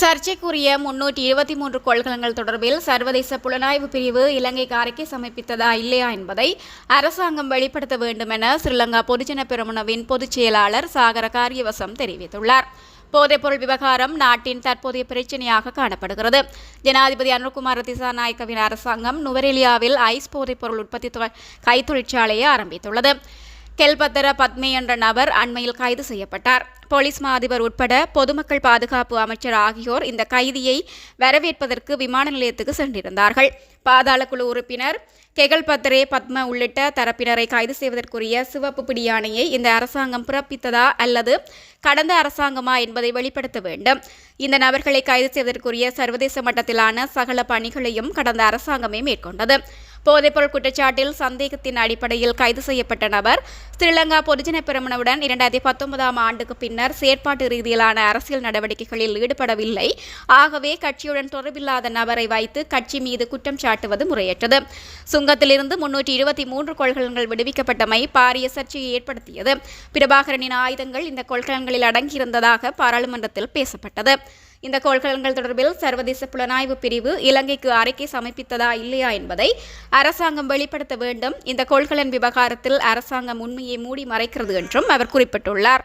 சர்ச்சைக்குரிய முன்னூற்றி இருபத்தி மூன்று கொள்கலங்கள் தொடர்பில் சர்வதேச புலனாய்வு பிரிவு இலங்கைக்கு அறிக்கை சமர்ப்பித்ததா இல்லையா என்பதை அரசாங்கம் வெளிப்படுத்த வேண்டும் என ஸ்ரீலங்கா பொதுஜன பெருமுனவின் பொதுச் செயலாளர் சாகர காரியவசம் தெரிவித்துள்ளார். போதைப்பொருள் விவகாரம் நாட்டின் தற்போதைய பிரச்சனையாக காணப்படுகிறது. ஜனாதிபதி அனுர்குமார் திசாநாயக்கவின் அரசாங்கம் நுவரெலியாவில் ஐஸ் போதைப்பொருள் உற்பத்தி தொ- கைத்தொழிற்சாலையை ஆரம்பித்துள்ளது. கெல்பத்தர பத்மே என்ற நபர் அண்மையில் கைது செய்யப்பட்டார். போலீஸ் மா அதிபர் உட்பட பொதுமக்கள் பாதுகாப்பு அமைச்சர் ஆகியோர் இந்த கைதியை வரவேற்பதற்கு விமான நிலையத்துக்கு சென்றிருந்தார்கள். பாதாள குழு உறுப்பினர் கெகல்பத்ரே பத்ம உள்ளிட்ட தரப்பினரை கைது செய்வதற்குரிய சிவப்பு பிடியாணையை இந்த அரசாங்கம் பிறப்பித்ததா அல்லது கடந்த அரசாங்கமா என்பதை வெளிப்படுத்த வேண்டும். இந்த நபர்களை கைது செய்வதற்குரிய சர்வதேச மட்டத்திலான சகல பணிகளையும் கடந்த அரசாங்கமே மேற்கொண்டது. போதைப்பொருள் குற்றச்சாட்டில் சந்தேகத்தின் அடிப்படையில் கைது செய்யப்பட்ட நபர் ஸ்ரீலங்கா பொதுஜன பெருமனவுடன் இரண்டாயிரத்தி பத்தொன்பதாம் ஆண்டுக்கு பின்னர் செயற்பாட்டு ரீதியிலான அரசியல் நடவடிக்கைகளில் ஈடுபடவில்லை. ஆகவே கட்சியுடன் தொடர்பில்லாத நபரை வைத்து கட்சி மீது குற்றம் சாட்டுவது முறையற்றது. சுங்கத்திலிருந்து முன்னூற்றி இருபத்தி மூன்று கொள்கலன்கள் விடுவிக்கப்பட்டமை பாரிய சர்ச்சையை ஏற்படுத்தியது. பிரபாகரனின் ஆயுதங்கள் இந்த கொள்கலன்களில் அடங்கியிருந்ததாக பாராளுமன்றத்தில் பேசப்பட்டது. இந்த கொள்கலன்கள் தொடர்பில் சர்வதேச புலனாய்வு பிரிவு இலங்கைக்கு அறிக்கை சமர்ப்பித்ததா இல்லையா என்பதை அரசாங்கம் வெளிப்படுத்த வேண்டும். இந்த கொள்கலன் விவகாரத்தில் அரசாங்கம் உண்மையை மூடி மறைக்கிறது என்றும் அவர் குறிப்பிட்டுள்ளார்.